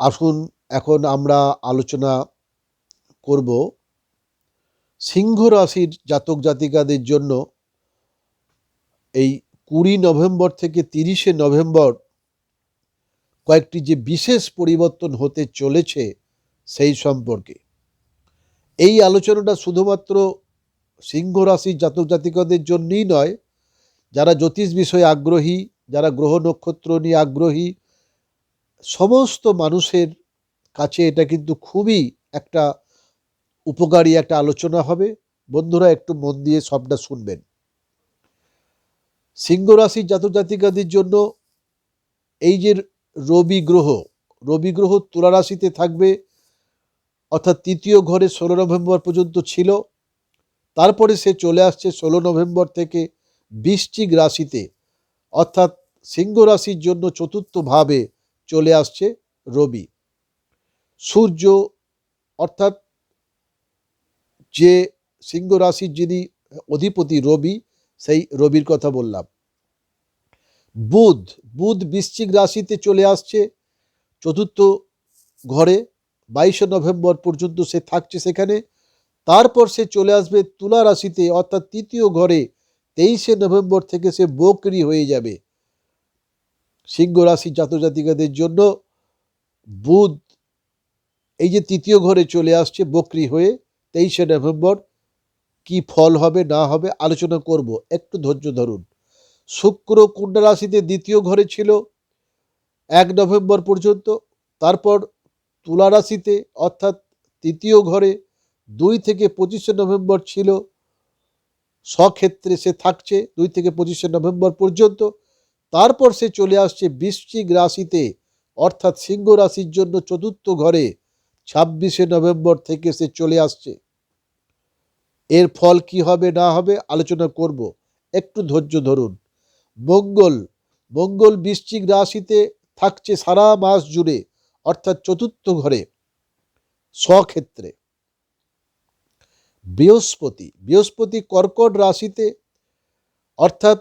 আসুন এখন আমরা আলোচনা করব সিংহ রাশির জাতক জাতিকাদের জন্য এই কুড়ি নভেম্বর থেকে তিরিশে নভেম্বর কয়েকটি যে বিশেষ পরিবর্তন হতে চলেছে সেই সম্পর্কে। এই আলোচনাটা শুধুমাত্র সিংহ রাশির জাতক জাতিকাদের জন্যই নয়, যারা জ্যোতিষ বিষয়ে আগ্রহী, যারা গ্রহ নক্ষত্র নিয়ে আগ্রহী সমস্ত মানুষের কাছে এটা কিন্তু খুবই একটা উপকারী একটা আলোচনা হবে। বন্ধুরা, একটু মন দিয়ে সবটা শুনবেন। সিংহ রাশির জাতক জাতিকাদের জন্য এই যে রবি গ্রহ রবি গ্রহ তুলা রাশিতে থাকবে, অর্থাৎ তৃতীয় ঘরে ষোলো নভেম্বর পর্যন্ত ছিল। তারপরে সে চলে আসছে ষোলো নভেম্বর থেকে বৃশ্চিক রাশিতে। অর্থাৎ সিংহ রাশির জন্য চতুর্থভাবে চলে আসছে রবি। সূর্য অর্থাৎ যে সিংহ রাশির যিনি অধিপতি রবি, সেই রবির কথা বললাম। বুধ বুধ বৃশ্চিক রাশিতে চলে আসছে, চতুর্থ ঘরে বাইশে নভেম্বর পর্যন্ত সে থাকছে সেখানে। তারপর সে চলে আসবে তুলা রাশিতে, অর্থাৎ তৃতীয় ঘরে তেইশে নভেম্বর থেকে সে বকরি হয়ে যাবে। সিংহ রাশি জাতজাতিকাদের জন্য বুধ এই যে তৃতীয় ঘরে চলে আসছে বকরি হয়ে তেইশে নভেম্বর কি ফল হবে, না হবে আলোচনা করব। একটু ধৈর্য ধরুন। শুক্র কুণ্ডা রাশিতে দ্বিতীয় ঘরে ছিল এক নভেম্বর পর্যন্ত। তারপর তুলা রাশিতে অর্থাৎ তৃতীয় ঘরে দুই থেকে পঁচিশে নভেম্বর ছিল। স্বক্ষেত্রে সে থাকছে দুই থেকে পঁচিশে নভেম্বর পর্যন্ত। তারপর সে চলে আসছে বৃশ্চিক রাশিতে, অর্থাৎ সিংহ রাশির জন্য চতুর্থ ঘরে, ছাব্বিশে নভেম্বর থেকে সে চলে আসছে। এর ফল কি হবে, না হবে আলোচনা করব। একটু ধৈর্য ধরুন। মঙ্গল মঙ্গল বৃশ্চিক রাশিতে থাকছে সারা মাস জুড়ে, অর্থাৎ চতুর্থ ঘরে, স্বক্ষেত্রে। বৃহস্পতি বৃহস্পতি কর্কট রাশিতে, অর্থাৎ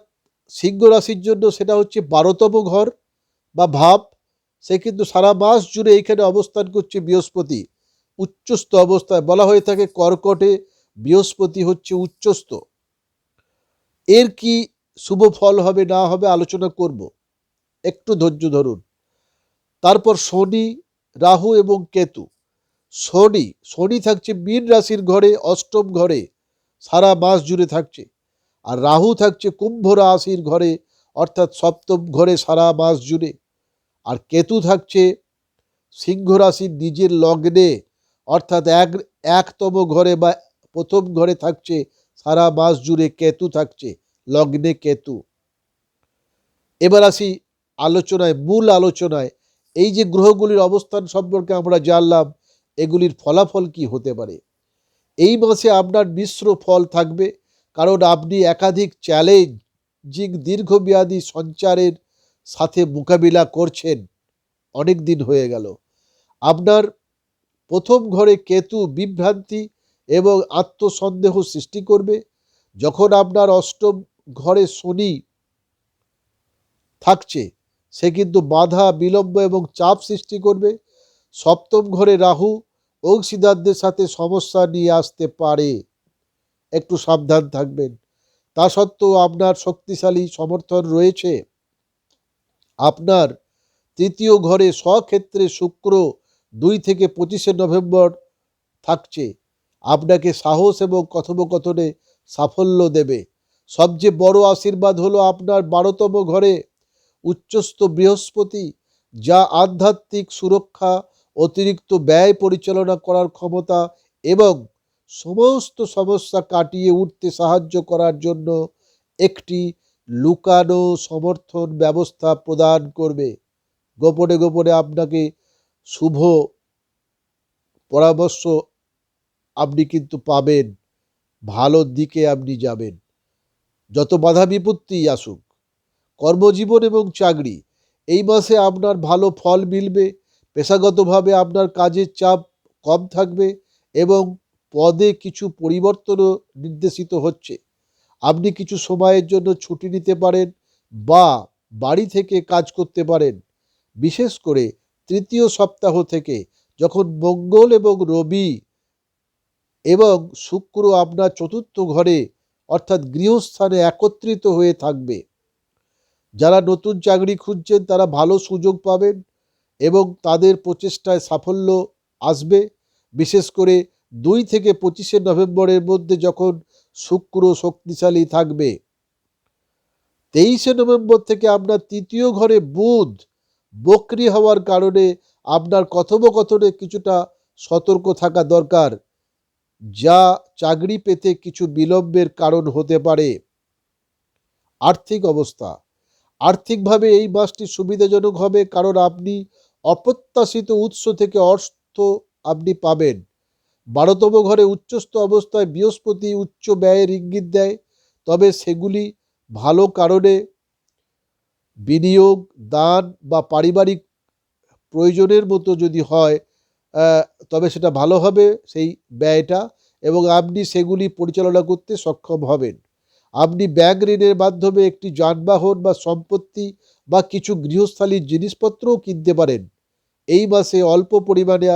সিংহ রাশির জন্য সেটা হচ্ছে বারোতম ঘর বা ভাব। সে কিন্তু সারা মাস জুড়ে এখানে অবস্থান করছে বৃহস্পতি, উচ্চস্থ অবস্থায়। বলা হয়ে থাকে কর্কটে বৃহস্পতি হচ্ছে উচ্চস্থ। এর কি শুভ ফল হবে না হবে আলোচনা করব। একটু ধৈর্য ধরুন। তারপর শনি, রাহু এবং কেতু। শনি শনি থাকছে মীন রাশির ঘরে, অষ্টম ঘরে, সারা মাস জুড়ে থাকছে। আর রাহু থাকছে কুম্ভ রাশির ঘরে, অর্থাৎ সপ্তম ঘরে সারা মাস জুড়ে। আর কেতু থাকছে সিংহ রাশির নিজের লগ্নে, অর্থাৎ এক, একতম ঘরে বা প্রথম ঘরে থাকছে সারা মাস জুড়ে কেতু থাকছে, লগ্নে কেতু। এবার আসি আলোচনায়, মূল আলোচনায়। এই যে গ্রহগুলির অবস্থান সম্পর্কে আমরা জানলাম, এগুলির ফলাফল কি হতে পারে? এই মাসে আপনার মিশ্র ফল থাকবে কারণ আপনি একাধিক চ্যালেঞ্জিং দীর্ঘমেয়াদী সঞ্চারের সাথে মোকাবিলা করছেন। অনেক দিন হয়ে গেল। আপনার প্রথম ঘরে কেতু বিভ্রান্তি এবং আত্মসন্দেহ সৃষ্টি করবে। যখন আপনার অষ্টম ঘরে শনি থাকছে, সে কিন্তু বাধা, বিলম্ব এবং চাপ সৃষ্টি করবে। সপ্তম ঘরে রাহু অংশীদারদের সাথে সমস্যা নিয়ে আসতে পারে। একটু সাবধান থাকবেন। তা সত্ত্বেও আপনার শক্তিশালী সমর্থন রয়েছে। আপনার তৃতীয় ঘরে স্বক্ষেত্রে শুক্র দুই থেকে পঁচিশে নভেম্বর থাকছে। আপনাকে সাহস এবং কথোপকথনে সাফল্য দেবে। সবচেয়ে বড় আশীর্বাদ হলো আপনার বারোতম ঘরে উচ্চস্থ বৃহস্পতি, যা আধ্যাত্মিক সুরক্ষা, অতিরিক্ত ব্যয় পরিচালনা করার ক্ষমতা এবং সমস্ত সমস্যা কাটিয়ে উঠতে সাহায্য করার জন্য একটি লুকানো সমর্থন ব্যবস্থা প্রদান করবে। গোপনে গোপনে আপনাকে শুভ পরামর্শ আপনি কিন্তু পাবেন। ভালো দিকে আপনি যাবেন। যত বাধা বিপত্তি আসুক, কর্মজীবন এবং চাকরি, এই মাসে আপনার ভালো ফল মিলবে, পেশাগতভাবে আপনার কাজের চাপ কম থাকবে এবং পদে কিছু পরিবর্তনও নির্দেশিত হচ্ছে। আপনি কিছু সময়ের জন্য ছুটি নিতে পারেন বা বাড়ি থেকে কাজ করতে পারেন। বিশেষ করে তৃতীয় সপ্তাহ থেকে যখন মঙ্গল এবং রবি এবং শুক্র আপনার চতুর্থ ঘরে অর্থাৎ গৃহস্থানে একত্রিত হয়ে থাকবে। যারা নতুন চাকরি খুঁজছেন তারা ভালো সুযোগ পাবেন এবং তাদের প্রচেষ্টায় সাফল্য আসবে। বিশেষ করে দুই থেকে পঁচিশে নভেম্বরের মধ্যে যখন শুক্র শক্তিশালী থাকবে, তেইশে নভেম্বর থেকে আপনার তৃতীয় ঘরে বুধ বকরি হওয়ার কারণে আপনার কথোপকথনে কিছুটা সতর্ক থাকা দরকার, যা চাকরি পেতে কিছু বিলম্বের কারণ হতে পারে। আর্থিক অবস্থা, আর্থিকভাবে এই মাসটি সুবিধাজনক হবে কারণ আপনি অপ্রত্যাশিত উৎস থেকে অর্থ আপনি পাবেন। বারোতম ঘরে উচ্চস্থ অবস্থায় বৃহস্পতি উচ্চ ব্যয়ের ইঙ্গিত দেয়, তবে সেগুলি ভালো কারণে বিনিয়োগ, দান বা পারিবারিক প্রয়োজনের মতো যদি হয় তবে সেটা ভালো হবে সেই ব্যয়টা এবং আপনি সেগুলি পরিচালনা করতে সক্ষম হবেন। আপনি ব্যাংক ঋণের মাধ্যমে একটি যানবাহন বা সম্পত্তি বা কিছু গৃহস্থালীর জিনিসপত্রও কিনতে পারেন। এই মাসে অল্প পরিমাণে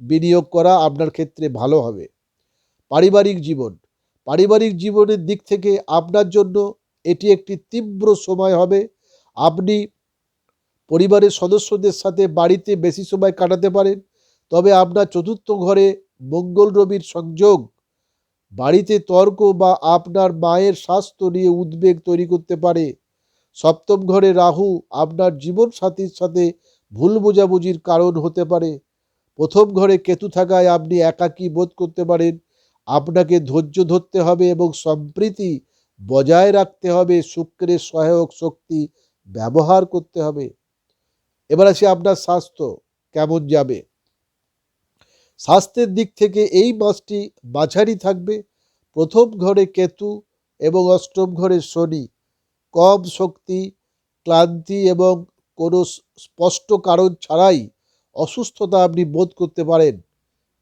বিনিয়োগ করা আপনার ক্ষেত্রে ভালো হবে। পারিবারিক জীবন। পারিবারিক জীবনের দিক থেকে আপনার জন্য এটি একটি তীব্র সময় হবে। আপনি পরিবারের সদস্যদের সাথে বাড়িতে বেশি সময় কাটাতে পারেন। তবে আপনার চতুর্থ ঘরে মঙ্গল রবির সংযোগ, বাড়িতে তর্ক বা আপনার মায়ের স্বাস্থ্য নিয়ে উদ্বেগ তৈরি করতে পারে। সপ্তম ঘরে রাহু আপনার জীবন সাথীর সাথে ভুল বোঝাবুঝির কারণ হতে পারে। প্রথম ঘরে কেতু থাকায় আপনি একাকী বোধ করতে পারেন। আপনাকে ধৈর্য ধরতে হবে এবং সম্প্রীতি বজায় রাখতে হবে। শুক্রের সহায়ক শক্তি ব্যবহার করতে হবে। এবার আসি আপনার স্বাস্থ্য কেমন যাবে? স্বাস্থ্যের দিক থেকে এই মাসটি মাঝারি থাকবে। প্রথম ঘরে কেতু এবং অষ্টম ঘরে শনি। কম শক্তি, ক্লান্তি এবং কোনো স্পষ্ট কারণ ছাড়াই অসুস্থতা আপনি বোধ করতে পারেন।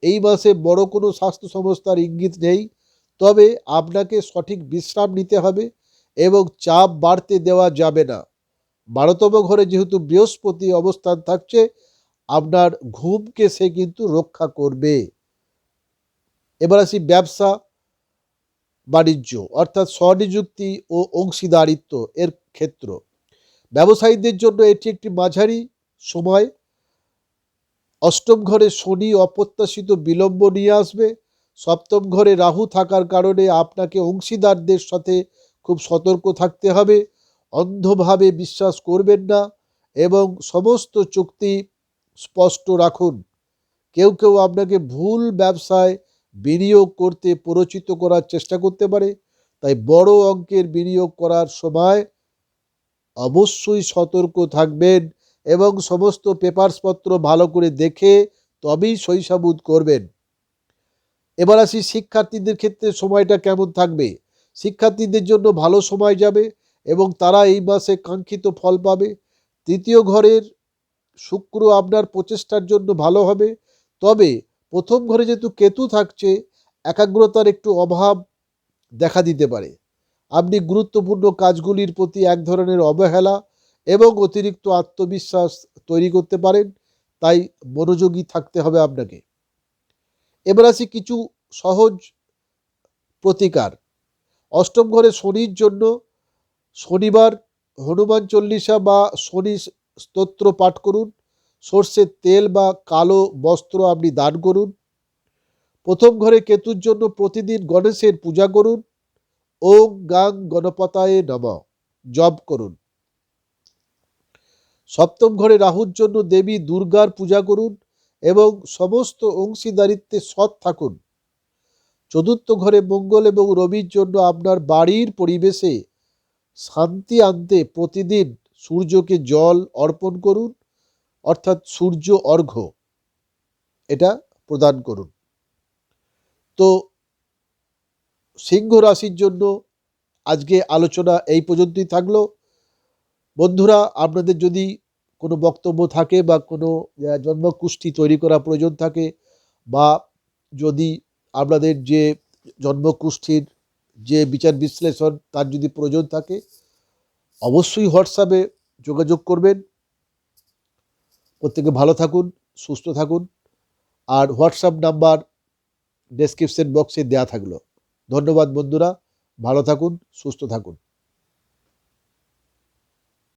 এই মাসে বড় কোনো স্বাস্থ্য সংস্থার ইঙ্গিত নেই, তবে আপনাকে সঠিক বিশ্রাম নিতে হবে এবং চাপ বাড়তে দেওয়া যাবে না। বারোতম ঘরে যেহেতু বৃহস্পতি অবস্থান থাকছে, আপনার ঘুমকে সে কিন্তু রক্ষা করবে। এবার আসি ব্যবসা বাণিজ্য, অর্থাৎ স্বনিযুক্তি ও অংশীদারিত্ব এর ক্ষেত্র। ব্যবসায়ীদের জন্য এটি একটি মাঝারি সময় অষ্টম ঘরে শনি অপ্রত্যাশিত বিলম্ব নিয়ে আসবে। সপ্তম ঘরে রাহু থাকার কারণে আপনাকে অংশীদারদের সাথে খুব সতর্ক থাকতে হবে। অন্ধভাবে বিশ্বাস করবেন না এবং সমস্ত চুক্তি স্পষ্ট রাখুন। কেউ কেউ আপনাকে ভুল ব্যবসায় বিনিয়োগ করতে প্ররোচিত করার চেষ্টা করতে পারে। তাই বড় অঙ্কের বিনিয়োগ করার সময় অবশ্যই সতর্ক থাকবেন। এবং সমস্ত পেপারসপত্র ভালো করে দেখে তবেই শৈশাবুদ করবেন। এবার আসি শিক্ষার্থীদের ক্ষেত্রে সময়টা কেমন থাকবে? শিক্ষার্থীদের জন্য ভালো সময় যাবে এবং তারা এই মাসে কাঙ্ক্ষিত ফল পাবে। তৃতীয় ঘরের শুক্র আপনার প্রচেষ্টার জন্য ভালো হবে। তবে প্রথম ঘরে যেহেতু কেতু থাকছে, একাগ্রতার একটু অভাব দেখা দিতে পারে। আপনি গুরুত্বপূর্ণ কাজগুলির প্রতি এক ধরনের অবহেলা এবং অতিরিক্ত আত্মবিশ্বাস তৈরি করতে পারেন, তাই মনোযোগী থাকতে হবে আপনাকে। এবার আসি কিছু সহজ প্রতিকার। অষ্টম ঘরে শনির জন্য শনিবার হনুমান চল্লিশা বা শনি স্তোত্র পাঠ করুন। সর্ষের তেল বা কালো বস্ত্র আপনি দান করুন। প্রথম ঘরে কেতুর জন্য প্রতিদিন গণেশের পূজা করুন। ওম গাং গণপতায় নম। জপ করুন। সপ্তম ঘরে রাহুর জন্য দেবী দুর্গার পূজা করুন এবং সমস্ত অংশীদারিত্বে সৎ থাকুন। চতুর্থ ঘরে মঙ্গল এবং রবির জন্য আপনার বাড়ির পরিবেশে শান্তি আনতে প্রতিদিন সূর্যকে জল অর্পণ করুন, অর্থাৎ সূর্য অর্ঘ্য। এটা প্রদান করুন। তো সিংহ রাশির জন্য আজকে আলোচনা এই পর্যন্তই থাকল। বন্ধুরা, আপনাদের যদি কোনো বক্তব্য থাকে বা কোনো জন্মকুষ্ঠি তৈরি করা প্রয়োজন থাকে বা যদি আপনাদের যে জন্মকুষ্ঠির যে বিচার বিশ্লেষণ তার যদি প্রয়োজন থাকে, অবশ্যই হোয়াটসঅ্যাপে যোগাযোগ করবেন। প্রত্যেকে ভালো থাকুন, সুস্থ থাকুন। আর হোয়াটসঅ্যাপ নাম্বার ডেসক্রিপশন বক্সে দেওয়া থাকল। ধন্যবাদ বন্ধুরা, ভালো থাকুন, সুস্থ থাকুন।